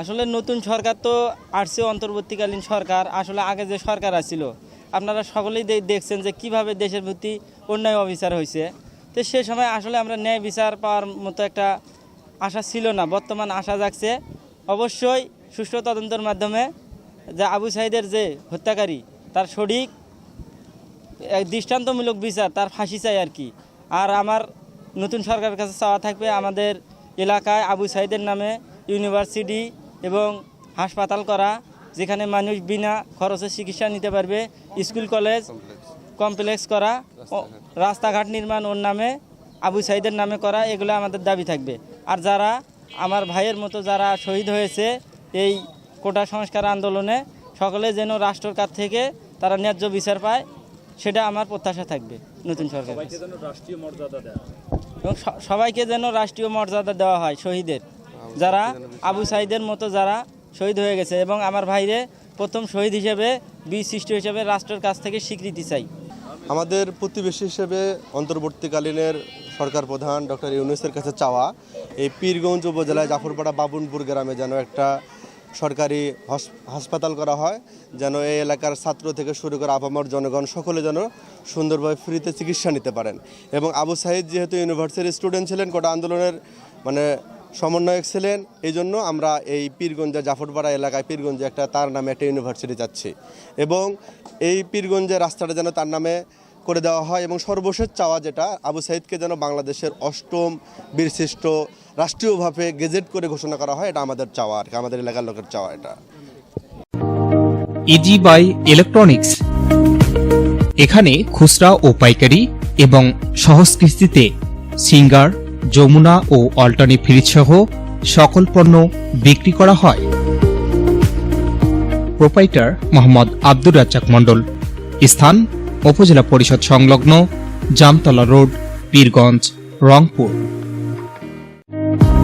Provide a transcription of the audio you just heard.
আসলে নতুন সরকার তো আসছে, অন্তর্বর্তীকালীন সরকার। আসলে আগে যে সরকার আছিল আপনারা সকলেই দেখছেন যে কীভাবে দেশের প্রতি অন্যায় অবিচার হয়েছে। তো সে সময় আসলে আমরা ন্যায় বিচার পাওয়ার মতো একটা আশা ছিল না, বর্তমান আশা জাগছে। অবশ্যই সুষ্ঠু তদন্তের মাধ্যমে যে আবু সাইদের যে হত্যাকারী, তার সঠিক দৃষ্টান্তমূলক বিচার, তার ফাঁসি চাই আর কি। আর আমার নতুন সরকারের কাছে চাওয়া থাকবে আমাদের এলাকায় আবু সাইদের নামে ইউনিভার্সিটি এবং হাসপাতাল করা, যেখানে মানুষ বিনা খরচে চিকিৎসা নিতে পারবে, স্কুল, কলেজ কমপ্লেক্স করা রাস্তাঘাট নির্মাণ ওর নামে, আবু সাইদের নামে করা, এগুলো আমাদের দাবি থাকবে। আর যারা, আমার ভাইয়ের মতো যারা শহীদ হয়েছে এই কোটা সংস্কার আন্দোলনে, সকলে যেন রাষ্ট্রের কাছ থেকে তারা ন্যায্য বিচার পায় সেটা আমার প্রত্যাশা থাকবে নতুন সরকার এবং সবাইকে যেন রাষ্ট্রীয় মর্যাদা দেওয়া হয় শহীদের। যারা আবু সাইদের মতো যারা শহীদ হয়ে গেছে এবং আমার ভাইরে প্রথম শহীদ হিসেবে বীর সৃষ্টি হিসেবে রাষ্ট্রের কাছ থেকে স্বীকৃতি চাই। আমাদের প্রতিবেশী হিসেবে অন্তর্বর্তীকালীনের সরকার প্রধান ডক্টর ইউনুসের কাছে চাওয়া এই পীরগঞ্জ উপজেলায় জাফরপাড়া বাবুনপুর গ্রামে যেন একটা সরকারি হাসপাতাল করা হয়, যেন এই এলাকার ছাত্র থেকে শুরু করে আপামর জনগণ সকলে যেন সুন্দরভাবে ফ্রিতে চিকিৎসা নিতে পারেন। এবং আবু সাহিদ যেহেতু ইউনিভার্সিটির স্টুডেন্ট ছিলেন, গোটা আন্দোলনের মানে সমন্বয়ক ছিলেন, এই জন্য আমরা এই পীরগঞ্জে, জাফরপাড়া এলাকায় পীরগঞ্জে একটা তার নামে একটা ইউনিভার্সিটি যাচ্ছি। এবং এই পীরগঞ্জের রাস্তাটা যেন তার নামে করে দেওয়া হয় এবং সর্বশেষ চাওয়া যেটা, আবু সাইদকে যেন বাংলাদেশের অষ্টম বীরশ্রেষ্ঠ রাষ্ট্রীয়ভাবে গেজেট করে ঘোষণা করা হয়, এটা আমাদের চাওয়া আর আমাদের এলাকার লোকের চাওয়া এটা। ইজি বাই ইলেকট্রনিক্স এখানে খুচরা ও পাইকারি এবং সহজ কিস্তিতে সিঙ্গার, যমুনা ও অল্টানি ফ্রিজ সহ সকল পণ্য বিক্রি করা হয়। প্রোপাইটার মোহাম্মদ আব্দুর রাজ্জাক মণ্ডল। স্থান উপজেলা পরিষদ সংলগ্ন জামতলা রোড, পীরগঞ্জ, রংপুর।